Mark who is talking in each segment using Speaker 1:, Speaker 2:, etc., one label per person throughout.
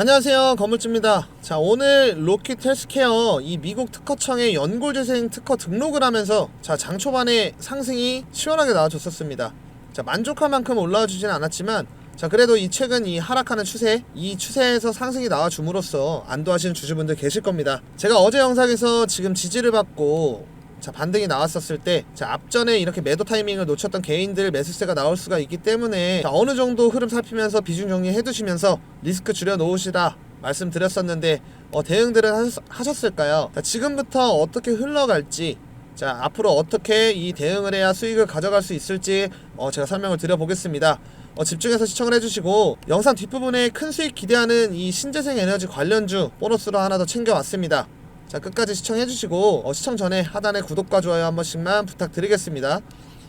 Speaker 1: 안녕하세요. 건물주입니다. 자 오늘 로킷 헬스케어 이 미국 특허청의 연골재생 특허 등록을 하면서 자 장초반에 상승이 시원하게 나와줬었습니다. 자 만족할 만큼 올라와 주진 않았지만 자 그래도 이 최근 이 하락하는 추세 이 추세에서 상승이 나와 줌으로써 안도하시는 주주분들 계실 겁니다. 제가 어제 영상에서 지금 지지를 받고 자 반등이 나왔었을 때 자 앞전에 이렇게 매도 타이밍을 놓쳤던 개인들 매수세가 나올 수가 있기 때문에 자 어느 정도 흐름 살피면서 비중 정리해 두시면서 리스크 줄여 놓으시라 말씀드렸었는데 어, 대응들은 하셨, 하셨을까요? 자 지금부터 어떻게 흘러갈지 자 앞으로 어떻게 이 대응을 해야 수익을 가져갈 수 있을지 어, 제가 설명을 드려보겠습니다. 어, 집중해서 시청을 해주시고 영상 뒷부분에 큰 수익 기대하는 이 신재생 에너지 관련주 보너스로 하나 더 챙겨왔습니다. 자 끝까지 시청해주시고 어, 시청 전에 하단에 구독과 좋아요 한 번씩만 부탁드리겠습니다.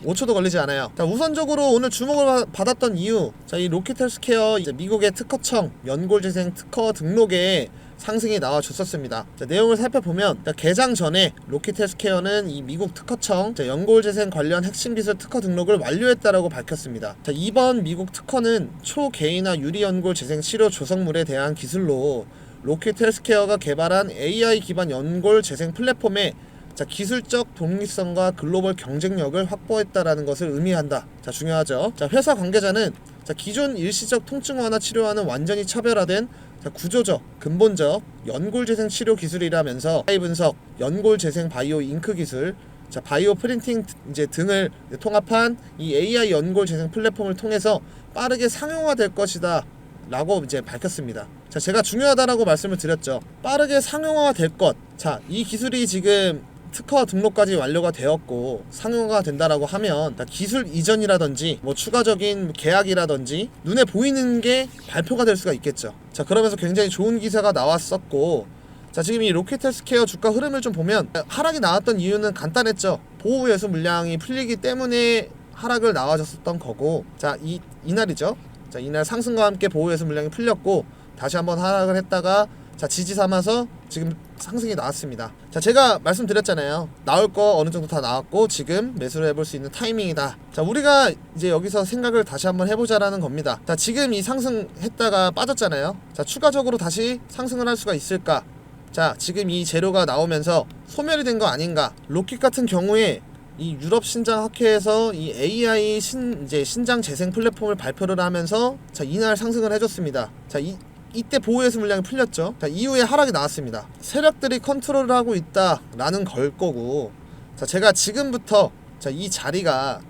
Speaker 1: 5초도 걸리지 않아요. 자, 우선적으로 오늘 주목을 받- 받았던 이유. 자, 이 로켓헬스케어 이제 미국의 특허청 연골재생 특허 등록에 상승이 나와줬었습니다. 자, 내용을 살펴보면 자, 개장 전에 로켓헬스케어는 이 미국 특허청 자, 연골재생 관련 핵심 기술 특허 등록을 완료했다라고 밝혔습니다. 자, 이번 미국 특허는 초개인화 유리연골 재생 치료 조성물에 대한 기술로 로켓 헬스케어가 개발한 AI 기반 연골 재생 플랫폼에 자, 기술적 독립성과 글로벌 경쟁력을 확보했다라는 것을 의미한다. 자, 중요하죠. 자, 회사 관계자는 자, 기존 일시적 통증 완화 치료와는 완전히 차별화된 자, 구조적, 근본적 연골 재생 치료 기술이라면서 AI 분석, 연골 재생 바이오 잉크 기술, 자, 바이오 프린팅 이제 등을 통합한 이 AI 연골 재생 플랫폼을 통해서 빠르게 상용화될 것이다. 라고 이제 밝혔습니다. 자, 제가 중요하다라고 말씀을 드렸죠. 빠르게 상용화가 될 것. 자, 이 기술이 지금 특허 등록까지 완료가 되었고 상용화가 된다라고 하면 자, 기술 이전이라든지 뭐 추가적인 계약이라든지 눈에 보이는 게 발표가 될 수가 있겠죠. 자, 그러면서 굉장히 좋은 기사가 나왔었고 자, 지금 이 로켓 헬스케어 주가 흐름을 좀 보면 하락이 나왔던 이유는 간단했죠. 보호 예수 물량이 풀리기 때문에 하락을 나와줬었던 거고 자, 이 이날이죠. 자, 이날 상승과 함께 보호예수 물량이 풀렸고 다시 한번 하락을 했다가 자, 지지 삼아서 지금 상승이 나왔습니다. 자, 제가 말씀드렸잖아요. 나올 거 어느 정도 다 나왔고 지금 매수를 해볼 수 있는 타이밍이다. 자, 우리가 이제 여기서 생각을 다시 한번 해보자라는 겁니다. 자, 지금 이 상승했다가 빠졌잖아요. 자, 추가적으로 다시 상승을 할 수가 있을까? 자, 지금 이 재료가 나오면서 소멸이 된 거 아닌가? 로켓 같은 경우에 이 유럽 신장 학회에서 이 AI 신 이제 신장 재생 플랫폼을 발표를 하면서 자 이날 상승을 해줬습니다. 자 이 이때 보호예수 물량이 풀렸죠. 자 이후에 하락이 나왔습니다. 세력들이 컨트롤을 하고 있다라는 걸 거고 자 제가 지금부터 자 이 자리가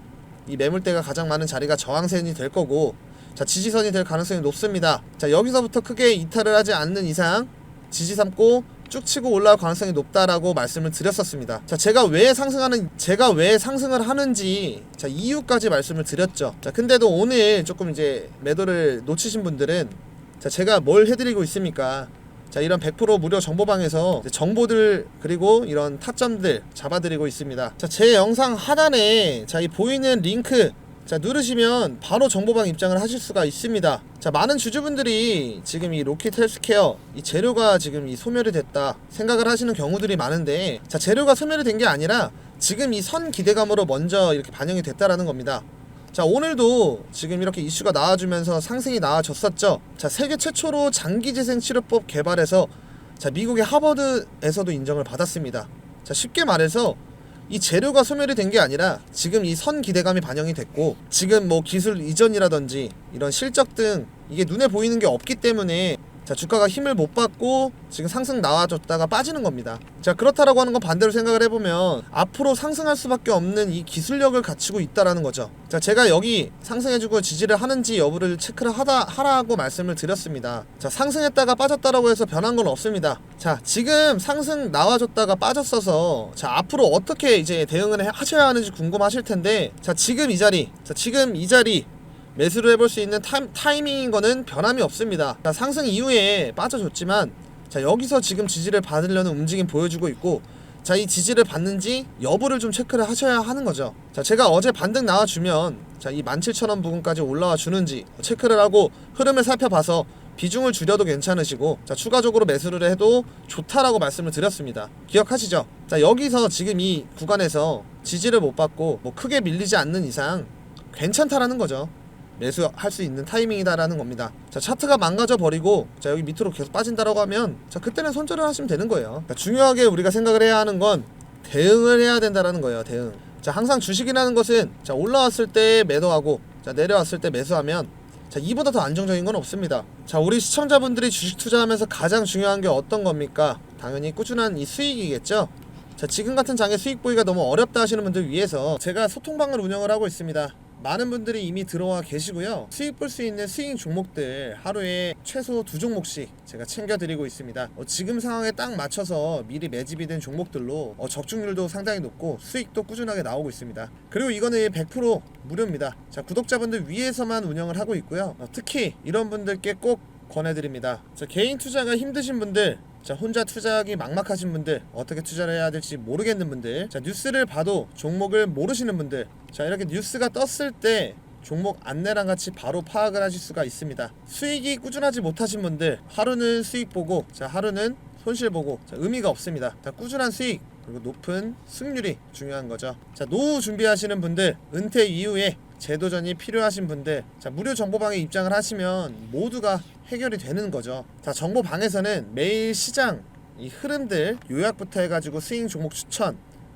Speaker 1: 이 매물대가 가장 많은 자리가 저항선이 될 거고 자 지지선이 될 가능성이 높습니다. 자 여기서부터 크게 이탈을 하지 않는 이상 지지 삼고 쭉 치고 올라올 가능성이 높다라고 말씀을 드렸었습니다. 자, 제가 왜 상승하는 제가 왜 상승을 하는지 자, 이유까지 말씀을 드렸죠. 자, 근데도 오늘 조금 이제 매도를 놓치신 분들은 자, 제가 뭘 해드리고 있습니까? 자, 이런 100% 무료 정보방에서 정보들 그리고 이런 타점들 잡아드리고 있습니다. 자, 제 영상 하단에 자, 이 보이는 링크 자 누르시면 바로 정보방 입장을 하실 수가 있습니다. 자 많은 주주분들이 지금 이 로켓 헬스케어 이 재료가 지금 이 소멸이 됐다 생각을 하시는 경우들이 많은데 자 재료가 소멸이 된 게 아니라 지금 이 선 기대감으로 먼저 이렇게 반영이 됐다라는 겁니다. 자 오늘도 지금 이렇게 이슈가 나와주면서 상승이 나와줬었죠. 자 세계 최초로 장기 재생 치료법 개발해서 자 미국의 하버드에서도 인정을 받았습니다. 자 쉽게 말해서 이 재료가 소멸이 된 게 아니라 지금 이 선 기대감이 반영이 됐고 지금 뭐 기술 이전이라든지 이런 실적 등 이게 눈에 보이는 게 없기 때문에 자 주가가 힘을 못 받고 지금 상승 나와줬다가 빠지는 겁니다. 자 그렇다라고 하는 건 반대로 생각을 해보면 앞으로 상승할 수밖에 없는 이 기술력을 갖추고 있다라는 거죠. 자 제가 여기 상승해주고 지지를 하는지 여부를 체크를 하다 하라고 말씀을 드렸습니다. 자 상승했다가 빠졌다라고 해서 변한 건 없습니다. 자 지금 상승 나와줬다가 빠졌어서 자 앞으로 어떻게 이제 대응을 해- 하셔야 하는지 궁금하실 텐데 자 지금 이 자리 자 지금 이 자리 매수를 해볼 수 있는 타임, 타이 밍인 거는 변함이 없습니다. 자, 상승 이후에 빠져줬지만 자 여기서 지금 지지를 받으려는 움직임 보여주고 있고 자 이 지지를 받는지 여부를 좀 체크를 하셔야 하는 거죠. 자 제가 어제 반등 나와주면 자 이 17,000원 부근까지 올라와 주는지 체크를 하고 흐름을 살펴봐서 비중을 줄여도 괜찮으시고 자 추가적으로 매수를 해도 좋다라고 말씀을 드렸습니다. 기억하시죠? 자 여기서 지금 이 구간에서 지지를 못 받고 뭐 크게 밀리지 않는 이상 괜찮다라는 거죠. 매수할 수 있는 타이밍이다라는 겁니다. 자 차트가 망가져 버리고 자 여기 밑으로 계속 빠진다라고 하면 자 그때는 손절을 하시면 되는 거예요. 그러니까 중요하게 우리가 생각을 해야 하는 건 대응을 해야 된다라는 거예요. 대응. 자 항상 주식이라는 것은 자 올라왔을 때 매도하고 자 내려왔을 때 매수하면 자 이보다 더 안정적인 건 없습니다. 자 우리 시청자분들이 주식 투자하면서 가장 중요한 게 어떤 겁니까? 당연히 꾸준한 이 수익이겠죠. 자 지금 같은 장에 수익 보기가 너무 어렵다 하시는 분들 위해서 제가 소통방을 운영을 하고 있습니다. 많은 분들이 이미 들어와 계시고요. 수익 볼 수 있는 스윙 종목들 하루에 최소 두 종목씩 제가 챙겨드리고 있습니다. 어, 지금 상황에 딱 맞춰서 미리 매집이 된 종목들로 어, 적중률도 상당히 높고 수익도 꾸준하게 나오고 있습니다. 그리고 이거는 100% 무료입니다. 자 구독자분들 위해서만 운영을 하고 있고요. 어, 특히 이런 분들께 꼭 권해드립니다. 자, 개인 투자가 힘드신 분들, 자, 혼자 투자하기 막막하신 분들, 어떻게 투자를 해야 될지 모르겠는 분들, 자, 뉴스를 봐도 종목을 모르시는 분들, 자, 이렇게 뉴스가 떴을 때 종목 안내랑 같이 바로 파악을 하실 수가 있습니다. 수익이 꾸준하지 못하신 분들, 하루는 수익 보고, 자, 하루는 손실 보고, 자, 의미가 없습니다. 자, 꾸준한 수익, 그리고 높은 승률이 중요한 거죠. 자, 노후 준비하시는 분들, 은퇴 이후에 제도전이 필요하신 분들, 자, 무료 정보방에 입장을 하시면 모두가 해결이 되는 거죠. 자, 정보방에서는 매일 시장 이 흐름들 요약부터 해가지고 스윙 종목 추천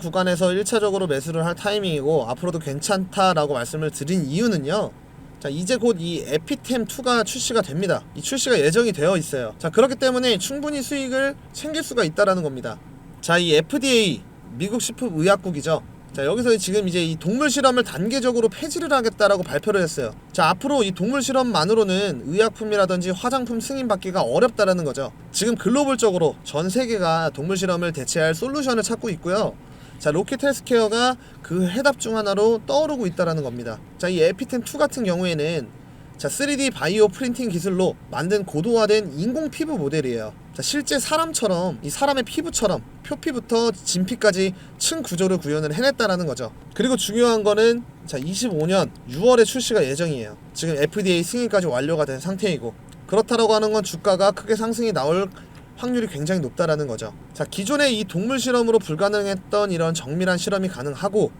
Speaker 1: 구간에서 1차적으로 매수를 할 타이밍이고 앞으로도 괜찮다라고 말씀을 드린 이유는요. 자 이제 곧 이 에피템 2가 출시가 됩니다. 이 출시가 예정이 되어 있어요. 자 그렇기 때문에 충분히 수익을 챙길 수가 있다라는 겁니다. 자 이 FDA 미국 식품 의약국이죠. 자 여기서 지금 이제 이 동물 실험을 단계적으로 폐지를 하겠다라고 발표를 했어요. 자 앞으로 이 동물 실험만으로는 의약품이라든지 화장품 승인 받기가 어렵다라는 거죠. 지금 글로벌적으로 전 세계가 동물 실험을 대체할 솔루션을 찾고 있고요. 자 로켓 헬스케어가 그 해답 중 하나로 떠오르고 있다라는 겁니다. 자 이 에피템 2 같은 경우에는 자 3D 바이오 프린팅 기술로 만든 고도화된 인공 피부 모델이에요. 자 실제 사람처럼 이 사람의 피부처럼 표피부터 진피까지 층 구조를 구현을 해냈다라는 거죠. 그리고 중요한 거는 자 25년 6월에 출시가 예정이에요. 지금 FDA 승인까지 완료가 된 상태이고 그렇다라고 하는 건 주가가 크게 상승이 나올 확률이 굉장히 높다라는 거죠. 자, 기존의 이 동물 실험으로 불가능했던 이런 정밀한 실험이 가능하고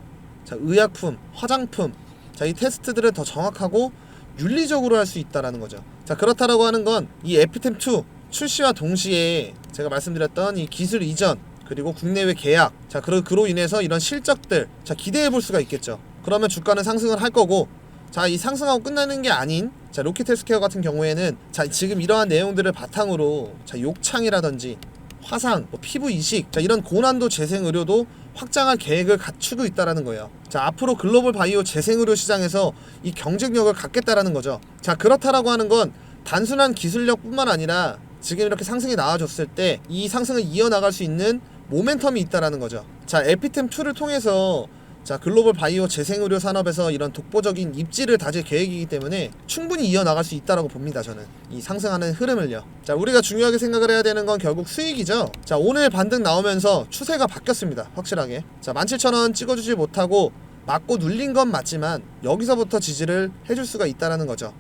Speaker 1: 자, 의약품, 화장품 자, 이 테스트들을 더 정확하고 윤리적으로 할 수 있다라는 거죠. 자, 그렇다라고 하는 건 이 에피템 2 출시와 동시에 제가 말씀드렸던 이 기술 이전 그리고 국내외 계약 자, 그로, 그로 인해서 이런 실적들 자, 기대해 볼 수가 있겠죠. 그러면 주가는 상승을 할 거고 자, 이 상승하고 끝나는 게 아닌 자, 로켓 헬스케어 같은 경우에는 자, 지금 이러한 내용들을 바탕으로 자, 욕창이라든지 화상, 뭐 피부 이식, 자, 이런 고난도 재생 의료도 확장할 계획을 갖추고 있다라는 거예요. 자, 앞으로 글로벌 바이오 재생 의료 시장에서 이 경쟁력을 갖겠다라는 거죠. 자, 그렇다라고 하는 건 단순한 기술력뿐만 아니라 지금 이렇게 상승이 나와줬을 때 이 상승을 이어나갈 수 있는 모멘텀이 있다라는 거죠. 자, 에피템 2를 통해서 자 글로벌 바이오 재생의료 산업에서 이런 독보적인 입지를 다질 계획이기 때문에 충분히 이어나갈 수 있다라고 봅니다 저는. 이 상승하는 흐름을요. 자 우리가 중요하게 생각을 해야 되는 건 결국 수익이죠? 자 오늘 반등 나오면서 추세가 바뀌었습니다 확실하게. 자 17,000원 찍어주지 못하고 맞고 눌린 건 맞지만 여기서부터 지지를 해줄 수가 있다라는 거죠.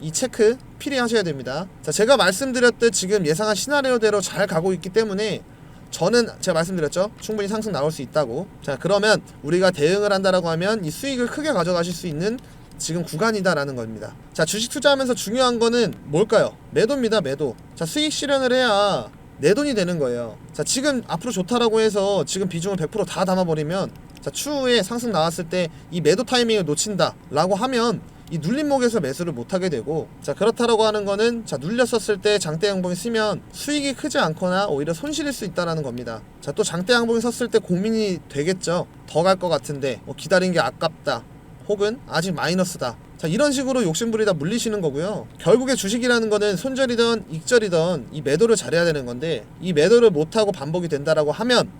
Speaker 1: 이 체크 필히 하셔야 됩니다. 자 제가 말씀드렸듯 지금 예상한 시나리오대로 잘 가고 있기 때문에 저는 제가 말씀드렸죠. 충분히 상승 나올 수 있다고. 자 그러면 우리가 대응을 한다라고 하면 이 수익을 크게 가져가실 수 있는 지금 구간이다라는 겁니다. 자 주식 투자하면서 중요한 거는 뭘까요? 매도입니다 매도. 자 수익 실현을 해야 내 돈이 되는 거예요. 자 지금 앞으로 좋다라고 해서 지금 비중을 100%다 담아버리면 자 추후에 상승 나왔을 때 이 매도 타이밍을 놓친다 라고 하면 이 눌림목에서 매수를 못하게 되고 자 그렇다라고 하는 거는 자 눌렸었을 때 장대 양봉이 쓰면 수익이 크지 않거나 오히려 손실일 수 있다라는 겁니다. 자 또 장대 양봉이 섰을 때 고민이 되겠죠. 더 갈 것 같은데 뭐 기다린 게 아깝다. 혹은 아직 마이너스다. 자 이런 식으로 욕심부리다 물리시는 거고요. 결국에 주식이라는 거는 손절이든 익절이든 이 매도를 잘해야 되는 건데 이 매도를 못하고 반복이 된다라고 하면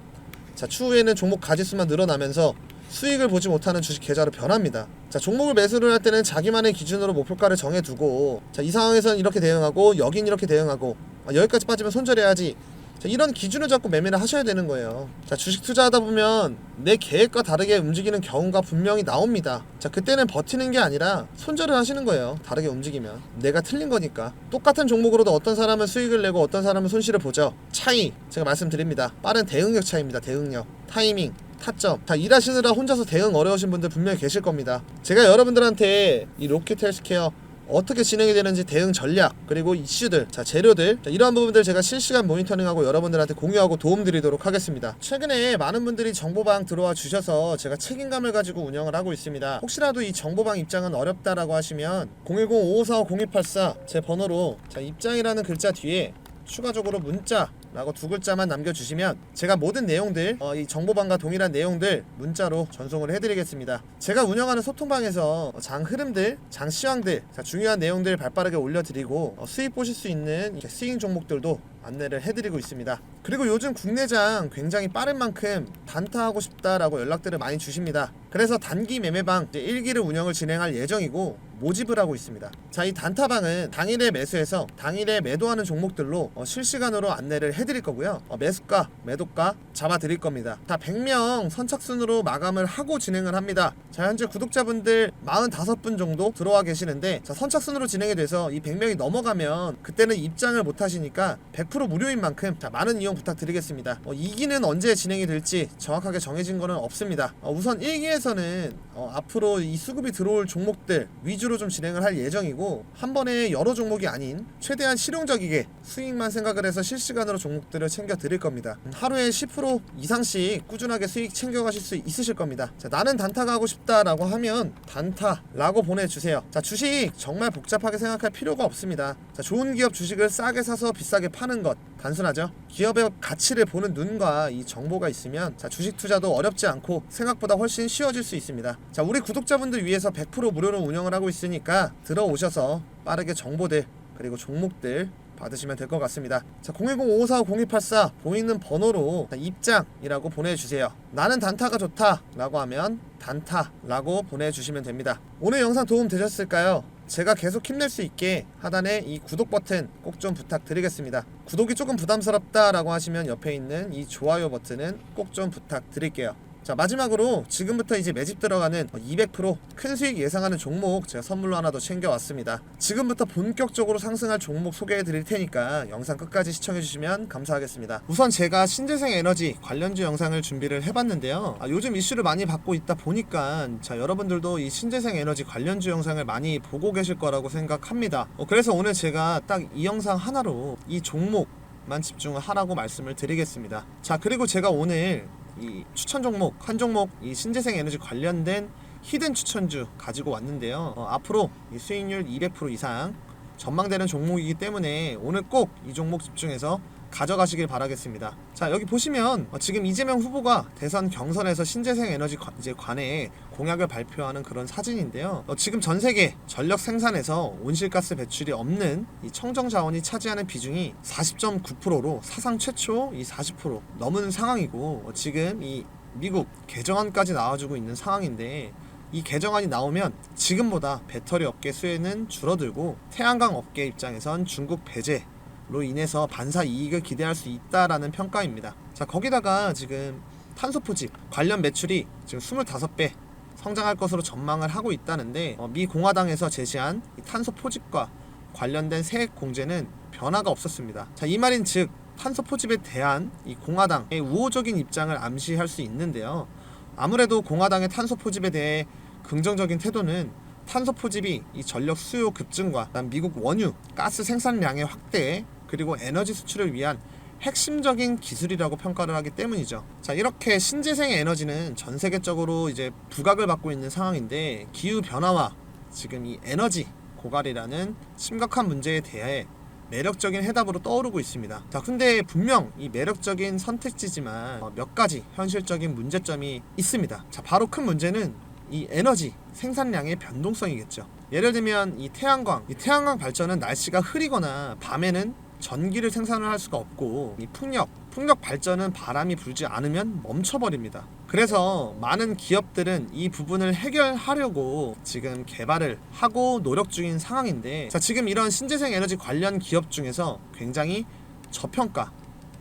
Speaker 1: 자 추후에는 종목 가지수만 늘어나면서 수익을 보지 못하는 주식 계좌로 변합니다. 자 종목을 매수를 할 때는 자기만의 기준으로 목표가를 정해두고 자 이 상황에서는 이렇게 대응하고 여긴 이렇게 대응하고 아, 여기까지 빠지면 손절해야지. 자, 이런 기준을 잡고 매매를 하셔야 되는 거예요. 자, 주식 투자하다 보면 내 계획과 다르게 움직이는 경우가 분명히 나옵니다. 자, 그때는 버티는 게 아니라 손절을 하시는 거예요. 다르게 움직이면. 내가 틀린 거니까. 똑같은 종목으로도 어떤 사람은 수익을 내고 어떤 사람은 손실을 보죠. 차이. 제가 말씀드립니다. 빠른 대응력 차이입니다. 대응력. 타이밍. 타점. 자, 일하시느라 혼자서 대응 어려우신 분들 분명히 계실 겁니다. 제가 여러분들한테 이 로켓 헬스케어 어떻게 진행이 되는지 대응 전략 그리고 이슈들 자 재료들 자, 이러한 부분들 제가 실시간 모니터링하고 여러분들한테 공유하고 도움 드리도록 하겠습니다 최근에 많은 분들이 정보방 들어와 주셔서 제가 책임감을 가지고 운영을 하고 있습니다 혹시라도 이 정보방 입장은 어렵다라고 하시면 010-5545-0284 제 번호로 자 입장이라는 글자 뒤에 추가적으로 문자 라고 두 글자만 남겨주시면 제가 모든 내용들 어, 이 정보방과 동일한 내용들 문자로 전송을 해드리겠습니다. 제가 운영하는 소통방에서 장 흐름들 장 시황들 자, 중요한 내용들 발빠르게 올려드리고 어, 수익 보실 수 있는 스윙 종목들도 안내를 해드리고 있습니다 그리고 요즘 국내장 굉장히 빠른 만큼 단타하고 싶다라고 연락들을 많이 주십니다 그래서 단기 매매방 이제 1기를 운영을 진행할 예정이고 모집을 하고 있습니다. 자, 이 단타방은 당일에 매수해서 당일에 매도하는 종목들로 어, 실시간으로 안내를 해드릴 거고요. 어, 매수가, 매도가 잡아드릴 겁니다. 다 100명 선착순으로 마감을 하고 진행을 합니다. 자, 현재 구독자분들 45분 정도 들어와 계시는데 자, 선착순으로 진행이 돼서 이 100명이 넘어가면 그때는 입장을 못 하시니까 100% 무료인 만큼 자, 많은 이용 부탁드리겠습니다. 어, 2기는 언제 진행이 될지 정확하게 정해진 거는 없습니다. 어, 우선 1기에서는 어, 앞으로 이 수급이 들어올 종목들 위주로 좀 진행을 할 예정이고 한 번에 여러 종목이 아닌 최대한 실용적이게 수익만 생각을 해서 실시간으로 종목들을 챙겨 드릴 겁니다. 음, 하루에 10% 이상씩 꾸준하게 수익 챙겨 가실 수 있으실 겁니다. 자, 나는 단타가 하고 싶다라고 하면 단타라고 보내주세요. 자, 주식 정말 복잡하게 생각할 필요가 없습니다. 자, 좋은 기업 주식을 싸게 사서 비싸게 파는 것 단순하죠. 기업의 가치를 보는 눈과 이 정보가 있으면 자, 주식 투자도 어렵지 않고 생각보다 훨씬 쉬워질 수 있습니다. 자, 우리 구독자분들 위해서 100% 무료로 운영을 하고 있으니까 들어오셔서 빠르게 정보들 그리고 종목들 받으시면 될 것 같습니다. 자, 010-5545-0284 보이는 번호로 자, 입장이라고 보내주세요. 나는 단타가 좋다 라고 하면 단타라고 보내주시면 됩니다. 오늘 영상 도움 되셨을까요? 제가 계속 힘낼 수 있게 하단에 이 구독 버튼 꼭 좀 부탁드리겠습니다. 구독이 조금 부담스럽다라고 하시면 옆에 있는 이 좋아요 버튼은 꼭 좀 부탁드릴게요. 자 마지막으로 지금부터 이제 매집 들어가는 200%큰 수익 예상하는 종목 제가 선물로 하나 더 챙겨왔습니다. 지금부터 본격적으로 상승할 종목 소개해 드릴 테니까 영상 끝까지 시청해 주시면 감사하겠습니다. 우선 제가 신재생 에너지 관련주 영상을 준비를 해봤는데요. 아, 요즘 이슈를 많이 받고 있다 보니까 자 여러분들도 이 신재생 에너지 관련주 영상을 많이 보고 계실 거라고 생각합니다. 어, 그래서 오늘 제가 딱 이 영상 하나로 이 종목 만 집중을 하라고 말씀을 드리겠습니다. 자 그리고 제가 오늘 이 추천 종목 한 종목 이 신재생 에너지 관련된 히든 추천주 가지고 왔는데요. 어, 앞으로 이 수익률 200% 이상 전망되는 종목이기 때문에 오늘 꼭 이 종목 집중해서 가져가시길 바라겠습니다. 자 여기 보시면 어, 지금 이재명 후보가 대선 경선에서 신재생 에너지 관, 이제 관에 공약을 발표하는 그런 사진인데요. 어, 지금 전 세계 전력 생산에서 온실가스 배출이 없는 이 청정 자원이 차지하는 비중이 40.9%로 사상 최초 이 40% 넘은 상황이고 어, 지금 이 미국 개정안까지 나와주고 있는 상황인데 이 개정안이 나오면 지금보다 배터리 업계 수혜는 줄어들고 태양광 업계 입장에선 중국 배제 로 인해서 반사 이익을 기대할 수 있다라는 평가입니다. 자 거기다가 지금 탄소 포집 관련 매출이 지금 25배 성장할 것으로 전망을 하고 있다는데 어, 미 공화당에서 제시한 이 탄소 포집과 관련된 세액 공제는 변화가 없었습니다. 자 이 말인 즉 탄소 포집에 대한 이 공화당의 우호적인 입장을 암시할 수 있는데요. 아무래도 공화당의 탄소 포집에 대해 긍정적인 태도는 탄소 포집이 이 전력 수요 급증과 미국 원유 가스 생산량의 확대 그리고 에너지 수출을 위한 핵심적인 기술이라고 평가를 하기 때문이죠. 자, 이렇게 신재생 에너지는 전 세계적으로 이제 부각을 받고 있는 상황인데 기후 변화와 지금 이 에너지 고갈이라는 심각한 문제에 대해 매력적인 해답으로 떠오르고 있습니다. 자, 근데 분명 이 매력적인 선택지지만 어, 몇 가지 현실적인 문제점이 있습니다. 자, 바로 큰 문제는 이 에너지 생산량의 변동성이겠죠. 예를 들면 이 태양광, 이 태양광 발전은 날씨가 흐리거나 밤에는 전기를 생산을 할 수가 없고 이 풍력, 풍력 발전은 바람이 불지 않으면 멈춰버립니다. 그래서 많은 기업들은 이 부분을 해결하려고 지금 개발을 하고 노력 중인 상황인데 자 지금 이런 신재생 에너지 관련 기업 중에서 굉장히 저평가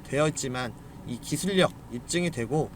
Speaker 1: 되어 있지만 이 기술력 입증이 되고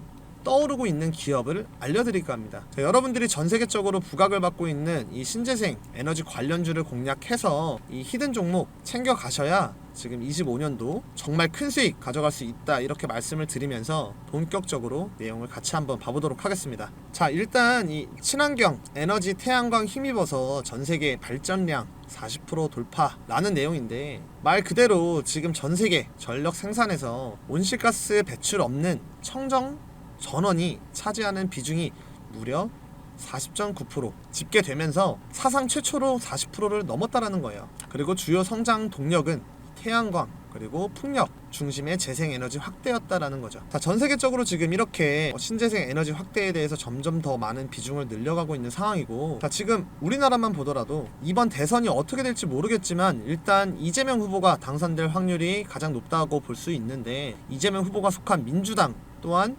Speaker 1: 떠오르고 있는 기업을 알려드릴까 합니다. 자, 여러분들이 전 세계적으로 부각을 받고 있는 이 신재생 에너지 관련주를 공략해서 이 히든 종목 챙겨 가셔야 지금 25년도 정말 큰 수익 가져갈 수 있다 이렇게 말씀을 드리면서 본격적으로 내용을 같이 한번 봐보도록 하겠습니다. 자 일단 이 친환경 에너지 태양광 힘입어서 전 세계 발전량 40% 돌파라는 내용인데 말 그대로 지금 전 세계 전력 생산에서 온실가스 배출 없는 청정 전원이 차지하는 비중이 무려 40.9% 집계되면서 사상 최초로 40%를 넘었다라는 거예요. 그리고 주요 성장 동력은 태양광 그리고 풍력 중심의 재생에너지 확대였다라는 거죠. 자, 전 세계적으로 지금 이렇게 신재생 에너지 확대에 대해서 점점 더 많은 비중을 늘려가고 있는 상황이고, 자, 지금 우리나라만 보더라도 이번 대선이 어떻게 될지 모르겠지만 일단 이재명 후보가 당선될 확률이 가장 높다고 볼 수 있는데 이재명 후보가 속한 민주당 또한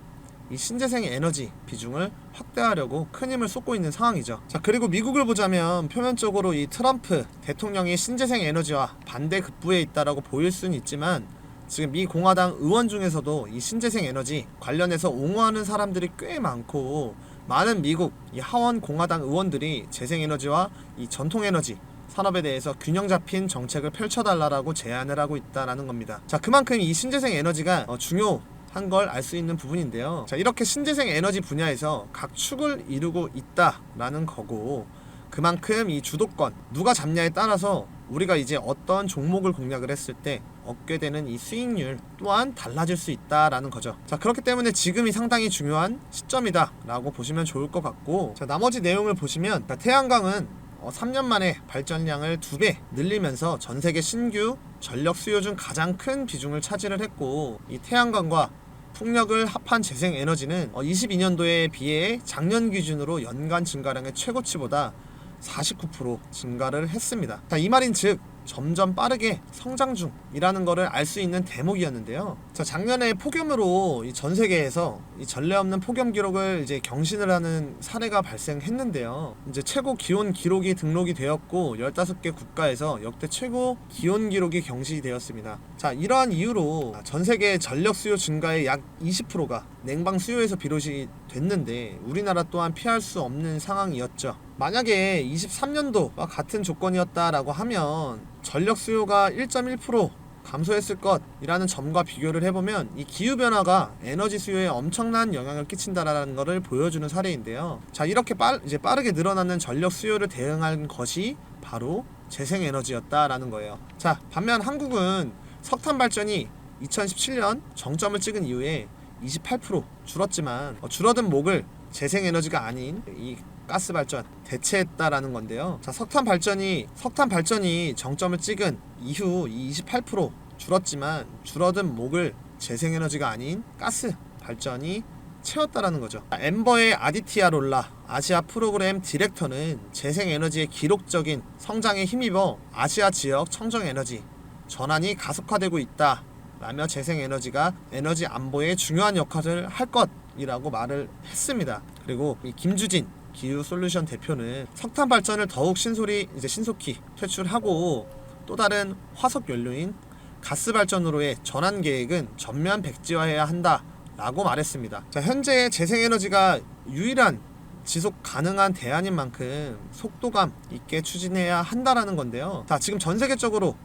Speaker 1: 이 신재생 에너지 비중을 확대하려고 큰 힘을 쏟고 있는 상황이죠. 자, 그리고 미국을 보자면 표면적으로 이 트럼프 대통령이 신재생 에너지와 반대 급부에 있다라고 보일 수는 있지만 지금 미 공화당 의원 중에서도 이 신재생 에너지 관련해서 옹호하는 사람들이 꽤 많고 많은 미국 이 하원 공화당 의원들이 재생 에너지와 이 전통 에너지 산업에 대해서 균형 잡힌 정책을 펼쳐달라고 제안을 하고 있다라는 겁니다. 자, 그만큼 이 신재생 에너지가 어, 중요 한 걸 알 수 있는 부분인데요. 자, 이렇게 신재생 에너지 분야에서 각 축을 이루고 있다라는 거고 그만큼 이 주도권 누가 잡냐에 따라서 우리가 이제 어떤 종목을 공략을 했을 때 얻게 되는 이 수익률 또한 달라질 수 있다라는 거죠. 자, 그렇기 때문에 지금이 상당히 중요한 시점이다라고 보시면 좋을 것 같고 자, 나머지 내용을 보시면 자, 태양광은 어, 3년 만에 발전량을 2배 늘리면서 전 세계 신규 전력 수요 중 가장 큰 비중을 차지를 했고 이 태양광과 풍력을 합한 재생 에너지는 어, 22년도에 비해 작년 기준으로 연간 증가량의 최고치보다 49% 증가를 했습니다. 자, 이 말인 즉 점점 빠르게 성장 중이라는 것을 알 수 있는 대목이었는데요. 자, 작년에 폭염으로 이전 세계에서 이 전례 없는 폭염 기록을 이제 경신을 하는 사례가 발생했는데요. 이제 최고 기온 기록이 등록이 되었고 15개 국가에서 역대 최고 기온 기록이 경신되었습니다. 자, 이러한 이유로 전 세계 전력 수요 증가의 약 20%가 냉방 수요에서 비롯이 됐는데 우리나라 또한 피할 수 없는 상황이었죠. 만약에 23년도와 같은 조건이었다라고 하면 전력 수요가 1.1% 감소했을 것이라는 점과 비교를 해보면 이 기후 변화가 에너지 수요에 엄청난 영향을 끼친다라는 것을 보여주는 사례인데요. 자 이렇게 빠, 이제 빠르게 늘어나는 전력 수요를 대응한 것이 바로 재생 에너지였다라는 거예요. 자 반면 한국은 석탄 발전이 2017년 정점을 찍은 이후에 28% 줄었지만 어, 줄어든 목을 재생 에너지가 아닌 이 가스 발전 대체했다라는 건데요. 자, 석탄 발전이 석탄 발전이 정점을 찍은 이후 이28% 줄었지만 줄어든 목을 재생 에너지가 아닌 가스 발전이 채웠다라는 거죠. 엠버의 아디티아 롤라 아시아 프로그램 디렉터는 재생 에너지의 기록적인 성장에 힘입어 아시아 지역 청정 에너지 전환이 가속화되고 있다. 라며 재생 에너지가 에너지 안보에 중요한 역할을 할 것이라고 말을 했습니다. 그리고 이 김주진 기후 솔루션 대표는 석탄 발전을 더욱 신소리 이제 신속히 퇴출하고 또 다른 화석 연료인 가스 발전으로의 전환 계획은 전면 백지화해야 한다라고 말했습니다. 자, 현재 재생 에너지가 유일한 지속 가능한 대안인 만큼 속도감 있게 추진해야 한다라는 건데요. 자, 지금 전 세계적으로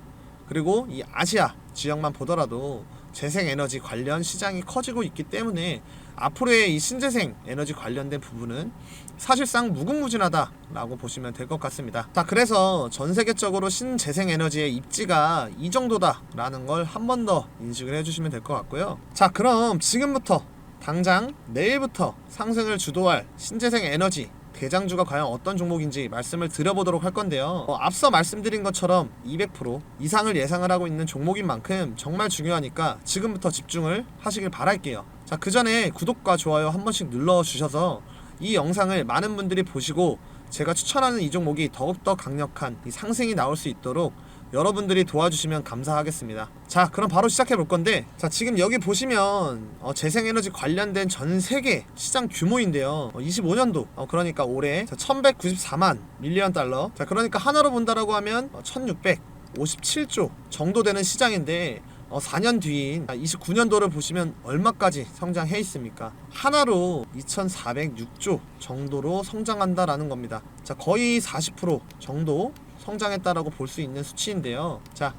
Speaker 1: 그리고 이 아시아 지역만 보더라도 재생 에너지 관련 시장이 커지고 있기 때문에 앞으로의 이 신재생 에너지 관련된 부분은 사실상 무궁무진하다라고 보시면 될 것 같습니다. 자, 그래서 전 세계적으로 신재생 에너지의 입지가 이 정도다라는 걸 한 번 더 인식을 해주시면 될 것 같고요. 자, 그럼 지금부터 당장 내일부터 상승을 주도할 신재생 에너지 대장주가 과연 어떤 종목인지 말씀을 드려보도록 할 건데요. 어, 앞서 말씀드린 것처럼 200% 이상을 예상을 하고 있는 종목인 만큼 정말 중요하니까 지금부터 집중을 하시길 바랄게요. 자, 그 전에 구독과 좋아요 한 번씩 눌러주셔서 이 영상을 많은 분들이 보시고 제가 추천하는 이 종목이 더욱더 강력한 이 상승이 나올 수 있도록 여러분들이 도와주시면 감사하겠습니다. 자, 그럼 바로 시작해 볼 건데, 자, 지금 여기 보시면 어, 재생에너지 관련된 전 세계 시장 규모인데요. 어, 25년도, 어, 그러니까 올해 자, 1,194만 밀리언 달러. 자, 그러니까 하나로 본다라고 하면 어, 1,657조 정도 되는 시장인데. 어, 4년 뒤인 29년도를 보시면 얼마까지 성장해 있습니까? 하나로 2,406조 정도로 성장한다라는 겁니다. 자, 거의 40% 정도 성장했다라고 볼 수 있는 수치인데요. 자,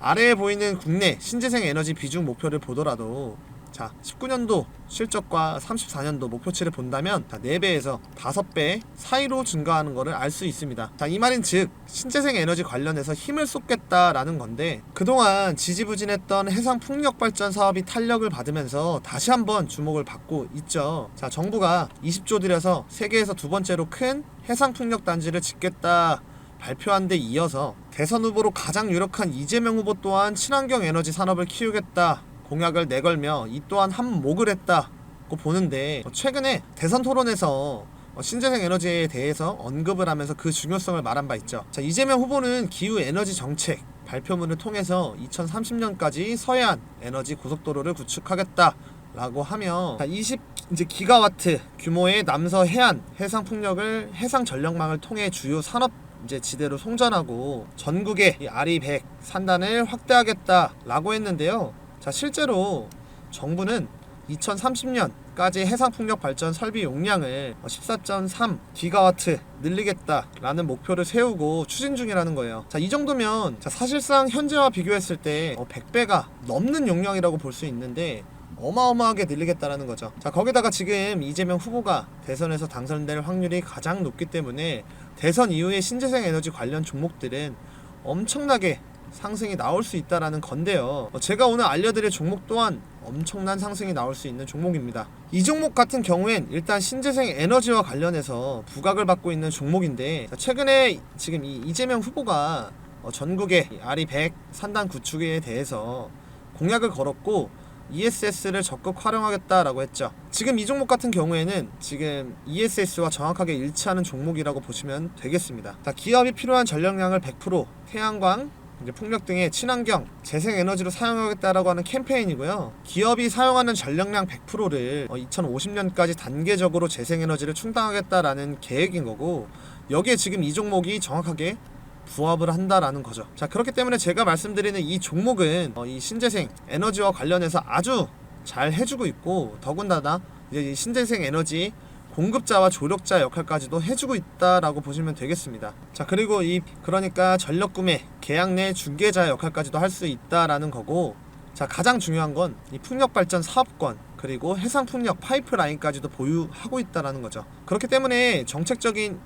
Speaker 1: 아래에 보이는 국내 신재생 에너지 비중 목표를 보더라도 자, 19년도 실적과 34년도 목표치를 본다면 자, 4배에서 5배 사이로 증가하는 것을 알 수 있습니다. 자, 이 말인 즉 신재생 에너지 관련해서 힘을 쏟겠다라는 건데 그동안 지지부진했던 해상 풍력 발전 사업이 탄력을 받으면서 다시 한번 주목을 받고 있죠. 자, 정부가 20조 들여서 세계에서 두 번째로 큰 해상 풍력 단지를 짓겠다 발표한 데 이어서 대선 후보로 가장 유력한 이재명 후보 또한 친환경 에너지 산업을 키우겠다 공약을 내걸며 이 또한 한몫을 했다고 보는데 최근에 대선 토론에서 신재생 에너지에 대해서 언급을 하면서 그 중요성을 말한 바 있죠. 자, 이재명 후보는 기후 에너지 정책 발표문을 통해서 2030년까지 서해안 에너지 고속도로를 구축하겠다. 라고 하며 20 이제 기가와트 규모의 남서 해안 해상 풍력을 해상 전력망을 통해 주요 산업 이제 지대로 송전하고 전국의 이 아리 100 산단을 확대하겠다라고 했는데요. 자, 실제로 정부는 2030년까지 해상 풍력 발전 설비 용량을 14.3 기가와트 늘리겠다라는 목표를 세우고 추진 중이라는 거예요. 자, 이 정도면 자, 사실상 현재와 비교했을 때 어, 100배가 넘는 용량이라고 볼 수 있는데 어마어마하게 늘리겠다라는 거죠. 자, 거기다가 지금 이재명 후보가 대선에서 당선될 확률이 가장 높기 때문에 대선 이후에 신재생 에너지 관련 종목들은 엄청나게 상승이 나올 수 있다라는 건데요. 어, 제가 오늘 알려드릴 종목 또한 엄청난 상승이 나올 수 있는 종목입니다. 이 종목 같은 경우엔 일단 신재생 에너지와 관련해서 부각을 받고 있는 종목인데 자, 최근에 지금 이 이재명 후보가 어, 전국의 이 아리 100 산단 구축에 대해서 공약을 걸었고 ESS를 적극 활용하겠다라고 했죠. 지금 이 종목 같은 경우에는 지금 ESS와 정확하게 일치하는 종목이라고 보시면 되겠습니다. 자, 기업이 필요한 전력량을 100% 태양광, 이제 풍력 등의 친환경 재생 에너지로 사용하겠다라고 하는 캠페인이고요. 기업이 사용하는 전력량 100%를 2050년까지 단계적으로 재생 에너지를 충당하겠다라는 계획인 거고 여기에 지금 이 종목이 정확하게 부합을 한다라는 거죠. 자 그렇기 때문에 제가 말씀드리는 이 종목은 어, 이 신재생 에너지와 관련해서 아주 잘 해주고 있고 더군다나 이제 이 신재생 에너지 공급자와 조력자 역할까지도 해주고 있다라고 보시면 되겠습니다. 자 그리고 이 그러니까 전력 구매 계약 내 중개자 역할까지도 할 수 있다라는 거고 자 가장 중요한 건 이 풍력 발전 사업권 그리고 해상 풍력 파이프라인까지도 보유하고 있다라는 거죠. 그렇기 때문에 정책적인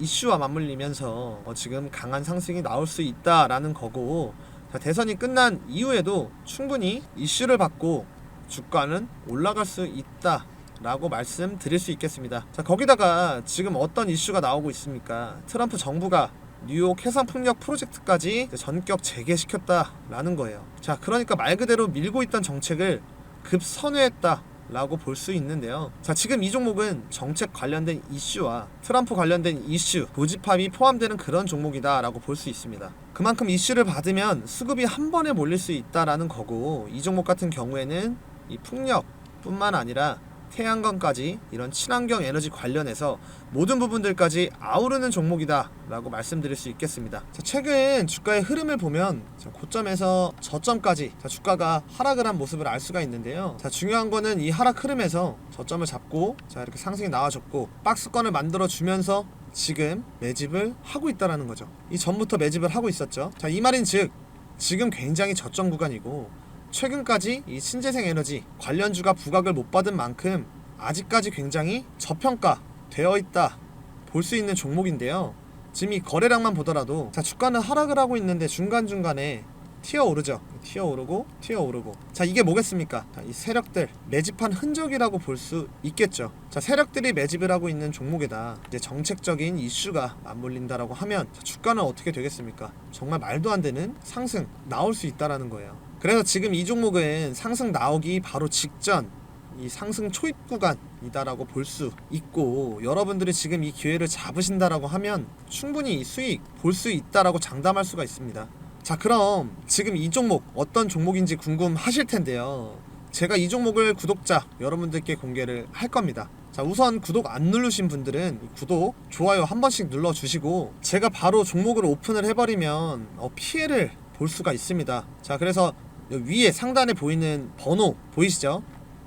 Speaker 1: 이슈와 맞물리면서 어, 지금 강한 상승이 나올 수 있다라는 거고 자, 대선이 끝난 이후에도 충분히 이슈를 받고 주가는 올라갈 수 있다. 라고 말씀드릴 수 있겠습니다. 자, 거기다가 지금 어떤 이슈가 나오고 있습니까? 트럼프 정부가 뉴욕 해상 풍력 프로젝트까지 전격 재개시켰다라는 거예요. 자, 그러니까 말 그대로 밀고 있던 정책을 급선회했다. 라고 볼 수 있는데요. 자, 지금 이 종목은 정책 관련된 이슈와 트럼프 관련된 이슈, 고집합이 포함되는 그런 종목이다라고 볼 수 있습니다. 그만큼 이슈를 받으면 수급이 한 번에 몰릴 수 있다라는 거고 이 종목 같은 경우에는 이 풍력 뿐만 아니라 태양광까지 이런 친환경 에너지 관련해서 모든 부분들까지 아우르는 종목이다라고 말씀드릴 수 있겠습니다. 자, 최근 주가의 흐름을 보면 자, 고점에서 저점까지 자, 주가가 하락을 한 모습을 알 수가 있는데요. 자, 중요한 거는 이 하락 흐름에서 저점을 잡고 자, 이렇게 상승이 나와줬고 박스권을 만들어 주면서 지금 매집을 하고 있다라는 거죠. 이 전부터 매집을 하고 있었죠. 자, 이 말인 즉 지금 굉장히 저점 구간이고 최근까지 이 신재생 에너지 관련주가 부각을 못 받은 만큼 아직까지 굉장히 저평가 되어 있다 볼 수 있는 종목인데요. 지금 이 거래량만 보더라도 자 주가는 하락을 하고 있는데 중간 중간에 튀어 오르죠. 튀어 오르고 튀어 오르고. 자 이게 뭐겠습니까? 자, 이 세력들 매집한 흔적이라고 볼 수 있겠죠. 자 세력들이 매집을 하고 있는 종목에다 이제 정책적인 이슈가 맞물린다라고 하면 자, 주가는 어떻게 되겠습니까? 정말 말도 안 되는 상승 나올 수 있다라는 거예요. 그래서 지금 이 종목은 상승 나오기 바로 직전 이 상승 초입 구간이다라고 볼 수 있고 여러분들이 지금 이 기회를 잡으신다라고 하면 충분히 이 수익 볼 수 있다라고 장담할 수가 있습니다. 자 그럼 지금 이 종목 어떤 종목인지 궁금하실 텐데요. 제가 이 종목을 구독자 여러분들께 공개를 할 겁니다. 자 우선 구독 안 누르신 분들은 구독, 좋아요 한 번씩 눌러주시고 제가 바로 종목을 오픈을 해버리면 어, 피해를 볼 수가 있습니다. 자 그래서 위에 상단에 보이는 번호 보이시죠?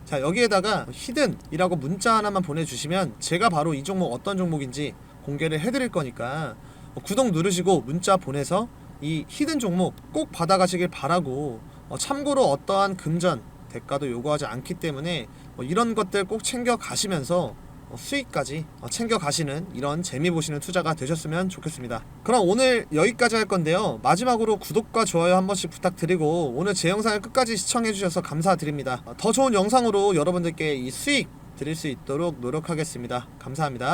Speaker 1: 자 여기에다가 히든이라고 문자 하나만 보내주시면 제가 바로 이 종목 어떤 종목인지 공개를 해드릴 거니까 어, 구독 누르시고 문자 보내서 이 히든 종목 꼭 받아가시길 바라고 어, 참고로 어떠한 금전 대가도 요구하지 않기 때문에 어, 이런 것들 꼭 챙겨 가시면서 어, 수익까지 어, 챙겨 가시는 이런 재미 보시는 투자가 되셨으면 좋겠습니다. 그럼 오늘 여기까지 할 건데요. 마지막으로 구독과 좋아요 한 번씩 부탁드리고 오늘 제 영상을 끝까지 시청해 주셔서 감사드립니다. 어, 더 좋은 영상으로 여러분들께 이 수익 드릴 수 있도록 노력하겠습니다. 감사합니다.